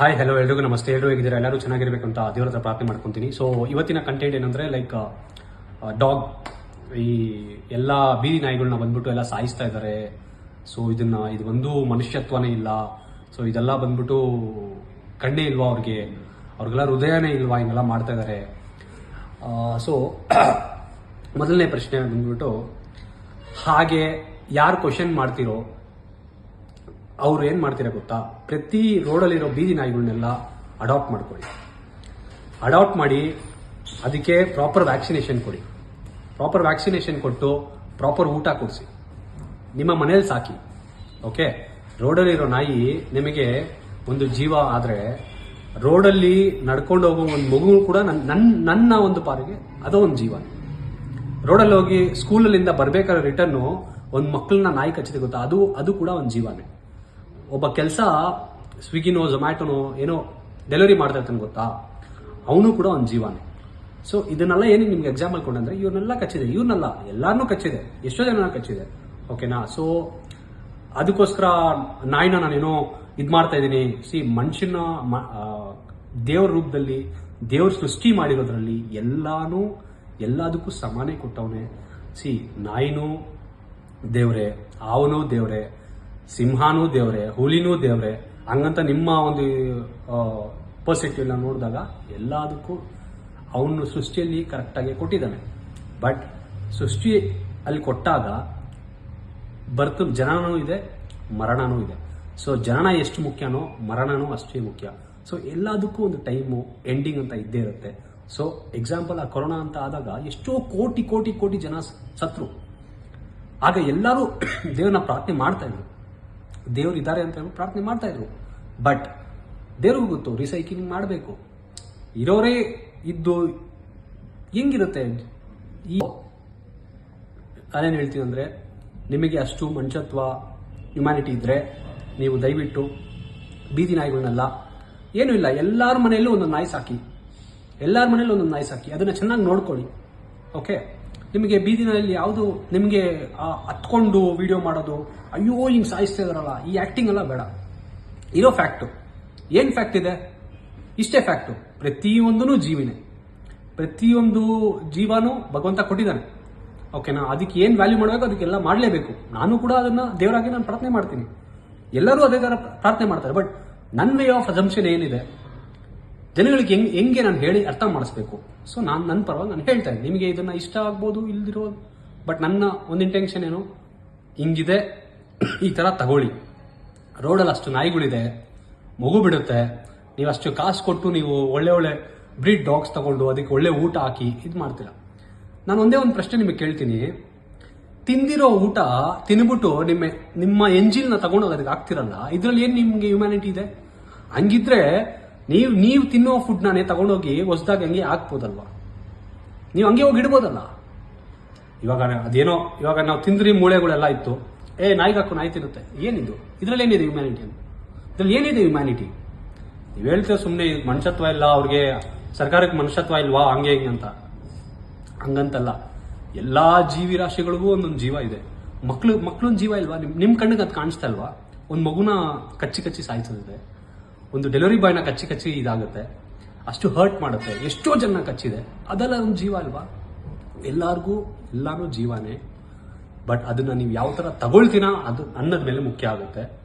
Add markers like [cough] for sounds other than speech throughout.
Hi hello ಎಲ್ರಿಗೂ, ನಮಸ್ತೆ. ಎಲ್ಲರೂ ಹೇಗಿದ್ದೀರಾ? ಎಲ್ಲರೂ ಚೆನ್ನಾಗಿರ್ಬೇಕು ಅಂತ ದೇವ್ರ ಹತ್ರ ಪ್ರಾರ್ಥನೆ ಮಾಡ್ಕೊತೀನಿ. ಸೊ ಇವತ್ತಿನ ಕಂಟೆಂಟ್ ಏನಂದ್ರೆ ಲೈಕ್ ಡಾಗ್ ಈ ಎಲ್ಲ ಬೀದಿ ನಾಯಿಗಳನ್ನ ಬಂದ್ಬಿಟ್ಟು ಎಲ್ಲ ಸಾಯಿಸ್ತಾ ಇದ್ದಾರೆ ಸೊ ಇದನ್ನ, ಇದು ಒಂದು ಮನುಷ್ಯತ್ವನೇ ಇಲ್ಲ. ಸೊ ಇದೆಲ್ಲ ಬಂದ್ಬಿಟ್ಟು ಕಣ್ಣೇ ಇಲ್ವಾ ಅವ್ರಿಗೆ? ಅವ್ರಿಗೆಲ್ಲ ಹೃದಯನೇ ಇಲ್ವಾ? ಹಿಂಗೆಲ್ಲ ಮಾಡ್ತಾ ಇದ್ದಾರೆ ಸೊ [coughs] ಮೊದಲನೇ ಪ್ರಶ್ನೆ ಬಂದ್ಬಿಟ್ಟು, ಹಾಗೆ ಯಾರು ಕ್ವಶನ್ ಮಾಡ್ತಿರೋ ಅವ್ರು ಏನು ಮಾಡ್ತೀರಾ ಗೊತ್ತಾ? ಪ್ರತಿ ರೋಡಲ್ಲಿರೋ ಬೀದಿ ನಾಯಿಗಳನ್ನೆಲ್ಲ ಅಡಾಪ್ಟ್ ಮಾಡ್ಕೊಳ್ಳಿ. ಅಡಾಪ್ಟ್ ಮಾಡಿ ಅದಕ್ಕೆ ಪ್ರಾಪರ್ ವ್ಯಾಕ್ಸಿನೇಷನ್ ಕೊಡಿ. ಪ್ರಾಪರ್ ವ್ಯಾಕ್ಸಿನೇಷನ್ ಕೊಟ್ಟು ಪ್ರಾಪರ್ ಊಟ ಕೊಡಿಸಿ. ನಿಮ್ಮ ಮನೇಲಿ ಸಾಕಿ. ಓಕೆ ರೋಡಲ್ಲಿರೋ ನಾಯಿ ನಿಮಗೆ ಒಂದು ಜೀವ ಆದರೆ ರೋಡಲ್ಲಿ ನಡ್ಕೊಂಡು ಹೋಗೋ ಒಂದು ಮಗು ಕೂಡ ನನ್ನ ನನ್ನ ನನ್ನ ಒಂದು ಪಾರಿಗೆ ಅದೋ ಒಂದು ಜೀವ. ರೋಡಲ್ಲಿ ಹೋಗಿ ಸ್ಕೂಲಲ್ಲಿಂದ ಬರಬೇಕಾದ್ರೆ ರಿಟರ್ನು ಒಂದು ಮಕ್ಕಳನ್ನ ನಾಯಿ ಕಚ್ಚಿದೆ ಗೊತ್ತಾ? ಅದು ಅದು ಕೂಡ ಒಂದು ಜೀವನೇ. ಒಬ್ಬ ಕೆಲಸ ಸ್ವಿಗ್ಗಿನೋ ಝೊಮ್ಯಾಟೋನೋ ಏನೋ ಡೆಲಿವರಿ ಮಾಡ್ತಾ ಇರ್ತಾನೆ ಗೊತ್ತಾ? ಅವನು ಕೂಡ ಒಂದು ಜೀವನೇ. ಸೊ ಇದನ್ನೆಲ್ಲ ಏನಿಗೆ ನಿಮ್ಗೆ ಎಕ್ಸಾಂಪಲ್ ಕೊಡಂದ್ರೆ ಇವ್ರನ್ನೆಲ್ಲ ಕಚ್ಚಿದೆ. ಇವ್ರನ್ನೆಲ್ಲ ಎಲ್ಲಾರನ್ನೂ ಕಚ್ಚಿದೆ. ಎಷ್ಟೋ ಜನ ಕಚ್ಚಿದೆ. ಓಕೆನಾ ಸೊ ಅದಕ್ಕೋಸ್ಕರ ನಾಯಿನ ನಾನೇನೋ ಇದು ಮಾಡ್ತಾ ಇದ್ದೀನಿ. ಸಿ ಮನುಷ್ಯನ ದೇವ್ರ ರೂಪದಲ್ಲಿ, ದೇವ್ರ ಸೃಷ್ಟಿ ಮಾಡಿರೋದ್ರಲ್ಲಿ ಎಲ್ಲಾನು, ಎಲ್ಲದಕ್ಕೂ ಸಮಾನೇ ಕೊಟ್ಟವನೇ. ಸಿ ನಾಯಿನೂ ದೇವ್ರೆ ಅವನು ದೇವ್ರೆ. ಸಿಂಹನೂ ದೇವ್ರೆ, ಹುಲಿನೂ ದೇವ್ರೆ, ಹಂಗಂತ ನಿಮ್ಮ ಒಂದು ಪರ್ಸ್ಪೆಕ್ಟಿವ್ ನೋಡಿದಾಗ ಎಲ್ಲದಕ್ಕೂ ಅವನು ಸೃಷ್ಟಿಯಲ್ಲಿ ಕರೆಕ್ಟಾಗಿ ಕೊಟ್ಟಿದ್ದಾನೆ. ಬಟ್ ಸೃಷ್ಟಿ ಅಲ್ಲಿ ಕೊಟ್ಟಾಗ ಬರ್ತು ಜನನೂ ಇದೆ, ಮರಣನೂ ಇದೆ. ಸೊ ಜನನ ಎಷ್ಟು ಮುಖ್ಯನೋ ಮರಣನೂ ಅಷ್ಟೇ ಮುಖ್ಯ. ಸೊ ಎಲ್ಲದಕ್ಕೂ ಒಂದು ಟೈಮು ಎಂಡಿಂಗ್ ಅಂತ ಇದ್ದೇ ಇರುತ್ತೆ. ಸೊ ಎಕ್ಸಾಂಪಲ್ ಆ ಕೊರೋನಾ ಅಂತ ಆದಾಗ ಎಷ್ಟೋ ಕೋಟಿ ಕೋಟಿ ಕೋಟಿ ಜನ ಸತ್ರು. ಆಗ ಎಲ್ಲರೂ [coughs] ದೇವ್ರನ್ನ ಪ್ರಾರ್ಥನೆ ಮಾಡ್ತಾ ಇದ್ರು. ದೇವ್ರು ಇದ್ದಾರೆ ಅಂತ ಹೇಳಿ ಪ್ರಾರ್ಥನೆ ಮಾಡ್ತಾ ಇದ್ರು. ಬಟ್ ದೇವ್ರಿಗೂ ಗೊತ್ತು ರಿಸೈಕ್ಲಿಂಗ್ ಮಾಡಬೇಕು. ಇರೋರೇ ಇದ್ದು ಹೆಂಗಿರುತ್ತೆ? ಈ ನಾನೇನು ಹೇಳ್ತೀನಿ ಅಂದರೆ, ನಿಮಗೆ ಅಷ್ಟು ಮನುಷ್ಯತ್ವ ಹ್ಯುಮ್ಯಾನಿಟಿ ಇದ್ದರೆ ನೀವು ದಯವಿಟ್ಟು ಬೀದಿ ನಾಯಿಗಳನ್ನೆಲ್ಲ, ಏನೂ ಇಲ್ಲ, ಎಲ್ಲರ ಮನೆಯಲ್ಲೂ ಒಂದೊಂದು ನಾಯಿ ಸಾಕಿ. ಎಲ್ಲರ ಮನೆಯಲ್ಲೂ ಒಂದೊಂದು ನಾಯಿ ಸಾಕಿ. ಅದನ್ನು ಚೆನ್ನಾಗಿ ನೋಡ್ಕೊಳ್ಳಿ. ಓಕೆ ನಿಮಗೆ ಬೀದಿನಲ್ಲಿ ಯಾವುದು ನಿಮಗೆ ಹತ್ಕೊಂಡು ವಿಡಿಯೋ ಮಾಡೋದು, ಅಯ್ಯೋ, ಹಿಂಗೆ ಸಾಯಿಸ್ತಾ ಇದಾರಲ್ಲ, ಈ ಆ್ಯಕ್ಟಿಂಗ್ ಎಲ್ಲ ಬೇಡ. ಇರೋ ಫ್ಯಾಕ್ಟು ಏನು ಫ್ಯಾಕ್ಟ್ ಇದೆ? ಇಷ್ಟೇ ಫ್ಯಾಕ್ಟು ಪ್ರತಿಯೊಂದೂ ಜೀವಿನೇ. ಪ್ರತಿಯೊಂದು ಜೀವನೂ ಭಗವಂತ ಕೊಟ್ಟಿದ್ದಾನೆ. ಓಕೆನಾ ಅದಕ್ಕೆ ಏನು ವ್ಯಾಲ್ಯೂ ಮಾಡಬೇಕು, ಅದಕ್ಕೆಲ್ಲ ಮಾಡಲೇಬೇಕು. ನಾನು ಕೂಡ ಅದನ್ನ ದೇವರಾಗಿ ನಾನು ಪ್ರಾರ್ಥನೆ ಮಾಡ್ತೀನಿ. ಎಲ್ಲರೂ ಅದೇ ಥರ ಪ್ರಾರ್ಥನೆ ಮಾಡ್ತಾರೆ. ಬಟ್ ನನ್ನ ವೇ ಆಫ್ ಅಸಂಪ್ಷನ್ ಏನಿದೆ? ಜನಗಳಿಗೆ ಹೆಂಗ್, ಹೆಂಗೆ ನಾನು ಹೇಳಿ ಅರ್ಥ ಮಾಡಿಸ್ಬೇಕು? ಸೊ ನಾನು ನನ್ನ ಪರವಾಗಿ ನಾನು ಹೇಳ್ತಾ ಇದ್ದೀನಿ. ನಿಮಗೆ ಇದನ್ನ ಇಷ್ಟ ಆಗ್ಬೋದು, ಇಲ್ದಿರೋ ಬಟ್ ನನ್ನ ಒಂದು ಇಂಟೆನ್ಷನ್ ಏನು? ಹಿಂಗಿದೆ, ಈ ಥರ ತಗೊಳ್ಳಿ. ರೋಡಲ್ಲಿ ಅಷ್ಟು ನಾಯಿಗಳಿದೆ, ಮಗು ಬಿಡುತ್ತೆ, ನೀವು ಅಷ್ಟು ಕಾಸು ಕೊಟ್ಟು ನೀವು ಒಳ್ಳೆ ಒಳ್ಳೆ ಬ್ರೀಡ್ ಡಾಗ್ಸ್ ತಗೊಂಡು ಅದಕ್ಕೆ ಒಳ್ಳೆ ಊಟ ಹಾಕಿ ಇದು ಮಾಡ್ತೀರಾ? ನಾನು ಒಂದೇ ಒಂದು ಪ್ರಶ್ನೆ ನಿಮಗೆ ಕೇಳ್ತೀನಿ. ತಿಂದಿರೋ ಊಟ ತಿನ್ಬಿಟ್ಟು ನಿಮ್ಮ ನಿಮ್ಮ ಎಂಜಿಲ್ನ ತಗೊಂಡೋಗಿ ಅದಕ್ಕೆ ಆಗ್ತಿರಲ್ಲ ಇದರಲ್ಲಿ ಏನು ನಿಮಗೆ ಹ್ಯುಮ್ಯಾನಿಟಿ ಇದೆ? ಹಂಗಿದ್ರೆ ನೀವು ನೀವು ತಿನ್ನೋ ನಾನೇ ತಗೊಂಡೋಗಿ ಹೊಸದಾಗಿ ಹಂಗೆ ಹಾಕ್ಬೋದಲ್ವಾ? ನೀವು ಹಂಗೆ ಹೋಗಿ ಇಡ್ಬೋದಲ್ಲ? ಇವಾಗ ಅದೇನೋ, ಇವಾಗ ನಾವು ತಿಂದ್ರಿ ಮೂಳೆಗಳೆಲ್ಲ ಇತ್ತು. ಏ ನಾಯಿಗೆ ಹಾಕು ನಾಯಿ ತಿನ್ನುತ್ತೆ. ಏನಿದು? ಇದ್ರಲ್ಲಿ ಏನಿದೆ ಹ್ಯುಮ್ಯಾನಿಟಿ ಇದ್ರಲ್ಲಿ ಏನಿದೆ ಹ್ಯುಮ್ಯಾನಿಟಿ ನೀವು ಹೇಳ್ತೀರ ಸುಮ್ಮನೆ ಮನುಷ್ಯತ್ವ ಇಲ್ಲ, ಅವ್ರಿಗೆ ಸರ್ಕಾರಕ್ಕೆ ಮನುಷ್ಯತ್ವ ಇಲ್ವಾ, ಹಂಗೆ ಹಿಂಗೆ ಅಂತ? ಹಂಗಂತಲ್ಲ. ಎಲ್ಲ ಜೀವಿ ರಾಶಿಗಳಿಗೂ ಒಂದೊಂದು ಜೀವ ಇದೆ. ಮಕ್ಳು, ಮಕ್ಳೊಂದು ಜೀವ ಇಲ್ವಾ? ನಿಮ್ಮ ನಿಮ್ಮ ಕಣ್ಣಿಗೆ ಅದು ಕಾಣಿಸ್ತಾ ಇಲ್ವಾ? ಒಂದು ಮಗುನ ಕಚ್ಚಿ ಕಚ್ಚಿ ಸಾಯಿಸೋದಿದೆ. ಒಂದು ಡೆಲಿವರಿ ಬಾಯ್ನ ಕಚ್ಚಿ ಕಚ್ಚಿ ಇದಾಗುತ್ತೆ. ಅಷ್ಟು ಹರ್ಟ್ ಮಾಡುತ್ತೆ. ಎಷ್ಟೋ ಜನ ಕಚ್ಚಿದೆ. ಅದೆಲ್ಲ ಒಂದು ಜೀವ ಅಲ್ವಾ? ಎಲ್ಲಾರ್ಗೂ ಎಲ್ಲಾನು ಜೀವನೇ. ಬಟ್ ಅದನ್ನ ನೀವು ಯಾವ ತರ ತಗೊಳ್ತೀನ ಅದು ಅನ್ನದ ಮೇಲೆ ಮುಖ್ಯ ಆಗುತ್ತೆ.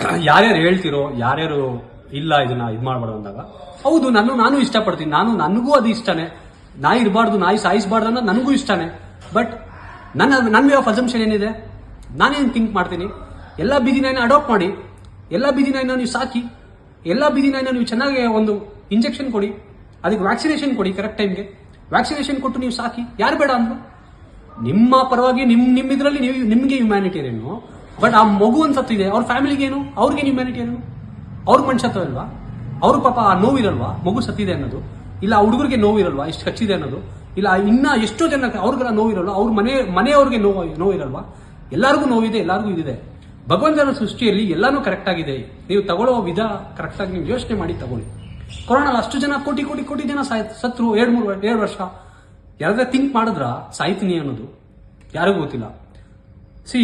[clears throat] ಯಾರ್ಯಾರು ಹೇಳ್ತಿರೋ, ಯಾರ್ಯಾರು ಇಲ್ಲ ಇದನ್ನ ಇದು ಮಾಡಬಾರ್ದು ಅಂದಾಗ, ಹೌದು, ನಾನು ನಾನು ಇಷ್ಟಪಡ್ತೀನಿ. ನಾನು, ನನಗೂ ಅದು ಇಷ್ಟನೇ. ನಾಯಿ ಇರಬಾರ್ದು, ನಾಯಿ ಸಾಯಿಸಬಾರ್ದು ಅನ್ನೋದು ನನಗೂ ಇಷ್ಟನೇ. ಬಟ್ ನನ್ನ ನನ್ನ ವೇ ಆಫ್ ಅಸಂಪ್ಷನ್ ಏನಿದೆ? ನಾನೇನು ಥಿಂಕ್ ಮಾಡ್ತೀನಿ? ಎಲ್ಲ ಬೀದಿನ ಅಡಾಪ್ಟ್ ಮಾಡಿ. ಎಲ್ಲ ಬೀದಿನ ನೀವು ಸಾಕಿ. ಎಲ್ಲ ಬೀದಿನ ನೀವು ಚೆನ್ನಾಗಿ ಒಂದು ಇಂಜೆಕ್ಷನ್ ಕೊಡಿ. ಅದಕ್ಕೆ ವ್ಯಾಕ್ಸಿನೇಷನ್ ಕೊಡಿ ಕರೆಕ್ಟ್ ಟೈಮ್ಗೆ ವ್ಯಾಕ್ಸಿನೇಷನ್ ಕೊಟ್ಟು ನೀವು ಸಾಕಿ. ಯಾರು ಬೇಡ ಅಂದ್ರು ನಿಮ್ಮ ಪರವಾಗಿ ನಿಮ್ ನಿಮ್ ಇದ್ರಲ್ಲಿ ನೀವು, ನಿಮ್ಗೆ ಹ್ಯುಮ್ಯಾನಿಟೇರಿಯನ್ನು ಬಟ್ ಆ ಮಗು ಒಂದು ಸತ್ತಿದೆ ಅವ್ರ ಫ್ಯಾಮಿಲಿಗೆ ಏನು? ಅವ್ರಿಗೆ ಹ್ಯುಮ್ಯಾನಿಟೇರಿಯನ್ ಅವ್ರ ಮನುಷ್ಯತ್ವ ಇಲ್ವಾ? ಅವ್ರ ಪಾಪ ಆ ನೋವಿರಲ್ವಾ? ಮಗು ಸತ್ತಿದೆ ಅನ್ನೋದು. ಇಲ್ಲ ಆ ಹುಡುಗರಿಗೆ ನೋವಿರಲ್ವಾ? ಇಷ್ಟು ಕಚ್ಚಿದೆ ಅನ್ನೋದು. ಇಲ್ಲ ಇನ್ನ ಎಷ್ಟೋ ಜನಕ್ಕೆ ಅವ್ರಿಗೆಲ್ಲ ನೋವಿರಲ್ವಾ? ಅವ್ರ ಮನೆ, ಮನೆಯವ್ರಿಗೆ ನೋವು, ನೋವಿರಲ್ವಾ? ಎಲ್ಲರಿಗೂ ನೋವಿದೆ, ಎಲ್ಲರಿಗೂ ಇದಿದೆ. ಭಗವಂತನ ಸೃಷ್ಟಿಯಲ್ಲಿ ಎಲ್ಲಾನು ಕರೆಕ್ಟ್ ಆಗಿದೆ. ನೀವು ತಗೊಳ್ಳೋ ವಿಧ ಕರೆಕ್ಟ್ ಆಗಿ ನೀವು ಯೋಚನೆ ಮಾಡಿ ತಗೊಳ್ಳಿ. ಕೊರೋನಾ ಅಷ್ಟು ಜನ ಕೋಟಿ ಕೋಟಿ ಕೋಟಿ ಜನ ಸಾಯ್ ಸತ್ರು ಎರಡು ಮೂರು ಎರಡು ವರ್ಷ. ಯಾರಾದ್ರೆ ಥಿಂಕ್ ಮಾಡಿದ್ರ? ಸಾಯ್ತೀನಿ ಅನ್ನೋದು. ಯಾರಿಗೂ ಗೊತ್ತಿಲ್ಲ. ಸಿ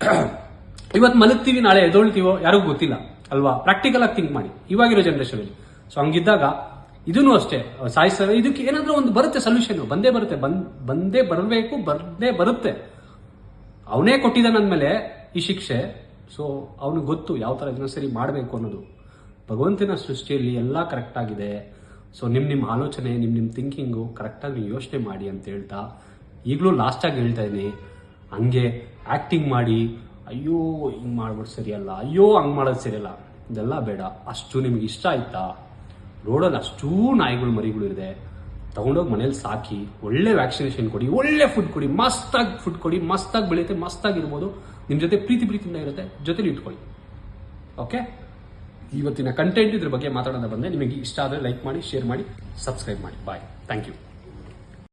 [clears throat] ಇವತ್ತು ಮಲಗ್ತೀವಿ, ನಾಳೆ ಎದೊಳ್ತೀವೋ ಯಾರಿಗೂ ಗೊತ್ತಿಲ್ಲ. ಅಲ್ವಾ? ಪ್ರಾಕ್ಟಿಕಲ್ ಆಗಿ ಥಿಂಕ್ ಮಾಡಿ. ಇವಾಗಿರೋ ಜನರೇಷನ್ ಅಲ್ಲಿ. ಸೊ ಹಂಗಿದ್ದಾಗ ಇದನ್ನು ಅಷ್ಟೇ. ಸಾಯಿಸ್ತಾರೆ. ಇದಕ್ಕೆ ಏನಾದ್ರೂ ಒಂದು ಬರುತ್ತೆ ಸೊಲ್ಯೂಷನ್ ಬಂದೇ ಬರುತ್ತೆ. ಬಂದ್ ಬಂದೇ ಬರಬೇಕು ಬಂದೇ ಬರುತ್ತೆ. ಅವನೇ ಕೊಟ್ಟಿದ್ದಾನೆ ಅಂದಮೇಲೆ ಈ ಶಿಕ್ಷೆ ಸೊ ಅವನಿಗೆ ಗೊತ್ತು ಯಾವ ಥರ ಇದನ್ನ ಸರಿ ಮಾಡಬೇಕು ಅನ್ನೋದು. ಭಗವಂತನ ಸೃಷ್ಟಿಯಲ್ಲಿ ಎಲ್ಲ ಕರೆಕ್ಟ್ ಆಗಿದೆ. ಸೊ ನಿಮ್ಮ ನಿಮ್ಮ ಆಲೋಚನೆ ನಿಮ್ಮ ನಿಮ್ಮ ಥಿಂಕಿಂಗು ಕರೆಕ್ಟಾಗಿ ಯೋಚನೆ ಮಾಡಿ ಅಂತ ಹೇಳ್ತಾ, ಈಗಲೂ ಲಾಸ್ಟಾಗಿ ಹೇಳ್ತಾ ಇದ್ದೀನಿ. ಹಂಗೆ ಆ್ಯಕ್ಟಿಂಗ್ ಮಾಡಿ, ಅಯ್ಯೋ, ಹಿಂಗೆ ಮಾಡ್ಬಿಟ್ಟು ಸರಿಯಲ್ಲ, ಅಯ್ಯೋ, ಹಂಗೆ ಮಾಡೋದು ಸರಿಯಲ್ಲ. ಇದೆಲ್ಲ ಬೇಡ. ಅಷ್ಟು ನಿಮ್ಗೆ ಇಷ್ಟ ಆಯ್ತಾ? ರೋಡಲ್ಲಿ ಅಷ್ಟೂ ನಾಯಿಗಳು, ಮರಿಗಳು ಇದೆ ತೊಗೊಂಡೋಗಿ ಮನೇಲಿ ಸಾಕಿ, ಒಳ್ಳೆ ವ್ಯಾಕ್ಸಿನೇಷನ್ ಕೊಡಿ, ಒಳ್ಳೆ ಫುಡ್ ಕೊಡಿ, ಮಸ್ತಾಗಿ ಫುಡ್ ಕೊಡಿ, ಮಸ್ತಾಗಿ ಬೆಳೆಯುತ್ತೆ ಮಸ್ತಾಗಿರ್ಬೋದು ನಿಮ್ಮ ಜೊತೆ ಪ್ರೀತಿ ಪ್ರೀತಿಯಿಂದ ಇರುತ್ತೆ, ಜೊತೆಲಿ ಇಟ್ಕೊಳ್ಳಿ. ಓಕೆ ಇವತ್ತಿನ ಕಂಟೆಂಟ್ ಇದ್ರ ಬಗ್ಗೆ ಮಾತಾಡೋದ ಬಂದೆ. ನಿಮಗೆ ಇಷ್ಟ ಆದರೆ ಲೈಕ್ ಮಾಡಿ ಶೇರ್ ಮಾಡಿ ಸಬ್ಸ್ಕ್ರೈಬ್ ಮಾಡಿ. Bye thank you